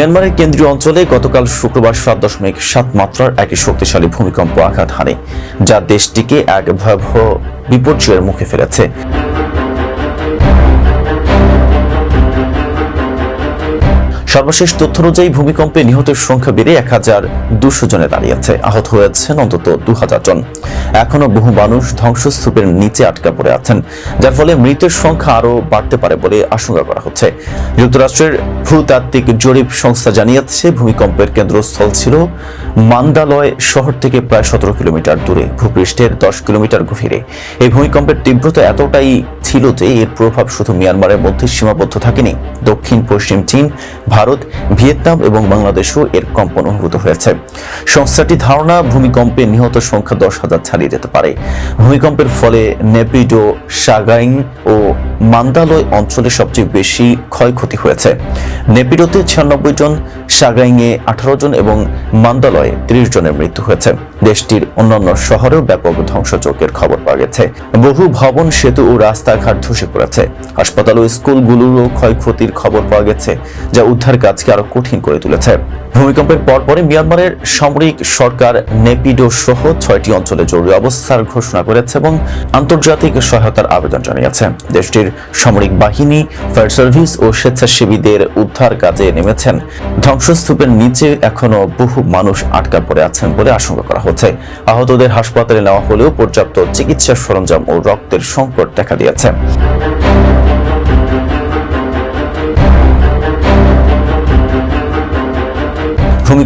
মিয়ানমারের কেন্দ্রীয় অঞ্চলে গতকাল শুক্রবার সাত দশমিক সাত মাত্রার একটি শক্তিশালী ভূমিকম্প আঘাত হানে, যা দেশটিকে এক ভয়াবহ বিপর্যয়ের মুখে ফেলেছে। সর্বশেষ তথ্য অনুযায়ী ভূমিকম্পে নিহতের সংখ্যা বেড়ে এক হাজার দুশো জনে দাঁড়িয়েছে। আহত হয়েছেন অন্তত দু হাজার জন। এখনও বহু মানুষ ধ্বংসস্তূপের নিচে আটকা পড়ে আছেন, যার ফলে মৃতের সংখ্যা আরও বাড়তে পারে বলে আশঙ্কা করা হচ্ছে। যুক্তরাষ্ট্রের ভূতাত্ত্বিক জরিপ সংস্থা জানিয়েছে, ভূমিকম্পের কেন্দ্রস্থল ছিল মান্দালয় শহর থেকে প্রায় সতেরো কিলোমিটার দূরে, ভূপৃষ্ঠের দশ কিলোমিটার গভীরে। এই ভূমিকম্পের তীব্রতা এতটাই ছিল যে এর প্রভাব শুধু মিয়ানমারের মধ্যে সীমাবদ্ধ থাকেনি। দক্ষিণ, পশ্চিম চীন, ভারত, ভিয়েতনাম এবং বাংলাদেশও এর কম্পন অনুভূত হয়েছে। সংস্থাটি ধারণা, ভূমিকম্পে নিহত সংখ্যা দশ হাজার ছাড়িয়ে যেতে পারে। ভূমিকম্পের ফলে নেপিডো, সাগাইং ও মান্দালয় অঞ্চলে সবচেয়ে বেশি ক্ষয়ক্ষতি হয়েছে। নেপিডোতে ছিয়ানব্বই জন, সাগাইংয়ে আঠারো জন এবং মান্দালয়ে তিরিশ জনের মৃত্যু হয়েছে। দেশটির অন্যান্য শহরেও ব্যাপক ধ্বংসযজ্ঞের খবর পাওয়া গেছে। বহু ভবন, সেতু ও রাস্তাঘাট ধসে পড়েছে। হাসপাতাল ও স্কুলগুলোরও ক্ষয়ক্ষতির খবর পাওয়া গেছে, যা উদ্ধার কাজকে আরও কঠিন করে তুলেছে। ভূমিকম্পের পরপরই মিয়ানমারের সামরিক সরকার নেপিডো সহ ছয়টি অঞ্চলে জরুরি অবস্থার ঘোষণা করেছে এবং আন্তর্জাতিক সহায়তার আবেদন জানিয়েছে। দেশটির সামরিক বাহিনী, ফায়ার সার্ভিস ও স্বেচ্ছাসেবীদের উদ্ধার কাজে নেমেছেন। ধ্বংসস্তূপের নিচে এখনও বহু মানুষ আটকা পড়ে আছেন বলে আশঙ্কা করা হচ্ছে। আহতদের হাসপাতালে নেওয়া হলেও পর্যাপ্ত চিকিৎসা সরঞ্জাম ও রক্তের সংকট দেখা দিয়েছে।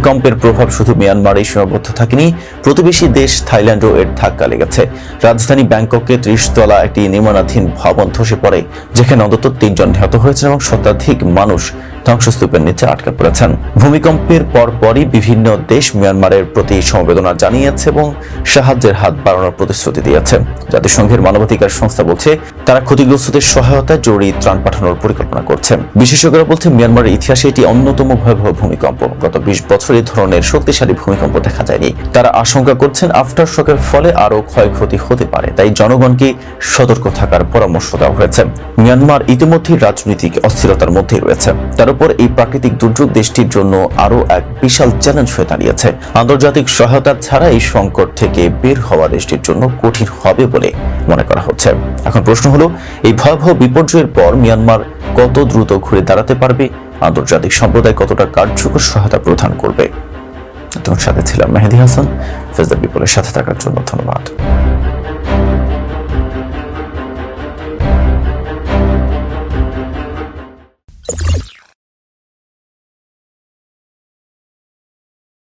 ভূমিকম্পের প্রভাব শুধু মিয়ানমারেই সীমাবদ্ধ থাকেনি, প্রতিবেশী দেশ থাইল্যান্ডও এর ধাক্কা লেগেছে। রাজধানী ব্যাংককে ত্রিশতলা একটি নির্মাণাধীন ভবন ধসে পড়ে, যেখানে অন্তত তিনজন নিহত হয়েছে এবং শতাধিক মানুষ ধ্বংসস্তূপের নিচে আটকা পড়েছেন। ভূমিকম্পের পরপরই বিভিন্ন দেশ মিয়ানমারের প্রতি সমবেদনা জানিয়েছে এবং সাহায্যের হাত বাড়ানোর প্রতিশ্রুতি দিয়েছে। জাতিসংঘের মানবাধিকার সংস্থা বলছে, তারা ক্ষতিগ্রস্তদের সহায়তায় জরুরি ত্রাণ পাঠানোর পরিকল্পনা করছে। বিশেষজ্ঞরা বলছে, মিয়ানমারের ইতিহাসে এটি অন্যতম ভয়াবহ ভূমিকম্প। গত বিশ বছর এই ধরনের শক্তিশালী ভূমিকম্প দেখা যায়নি। তারা আশঙ্কা করছেন, আফটার শকের ফলে আরও ক্ষয়ক্ষতি হতে পারে। তাই জনগণকে সতর্ক থাকার পরামর্শ দেওয়া হয়েছে। মিয়ানমার ইতিমধ্যেই রাজনৈতিক অস্থিরতার মধ্যেই রয়েছে। তার উপর এই প্রাকৃতিক দুর্যোগ দেশটির জন্য আরও এক বিশাল চ্যালেঞ্জ হয়ে দাঁড়িয়েছে। আন্তর্জাতিক সহায়তা ছাড়া এই সংকট থেকে বের হওয়া দেশটির জন্য কঠিন হবে বলে মনে করা হচ্ছে। এখন প্রশ্ন হলো, এই ভয়াবহ বিপর্যয়ের পর মিয়ানমার কত দ্রুত ঘুরে দাঁড়াতে পারবে? আন্তর্জাতিক সম্প্রদায় কতটা কার্যকর সহায়তা প্রদান করবে? তোমার সাথে ছিলাম মেহেদি হাসান। ফেজদা বিপলের সাথে থাকার জন্য ধন্যবাদ।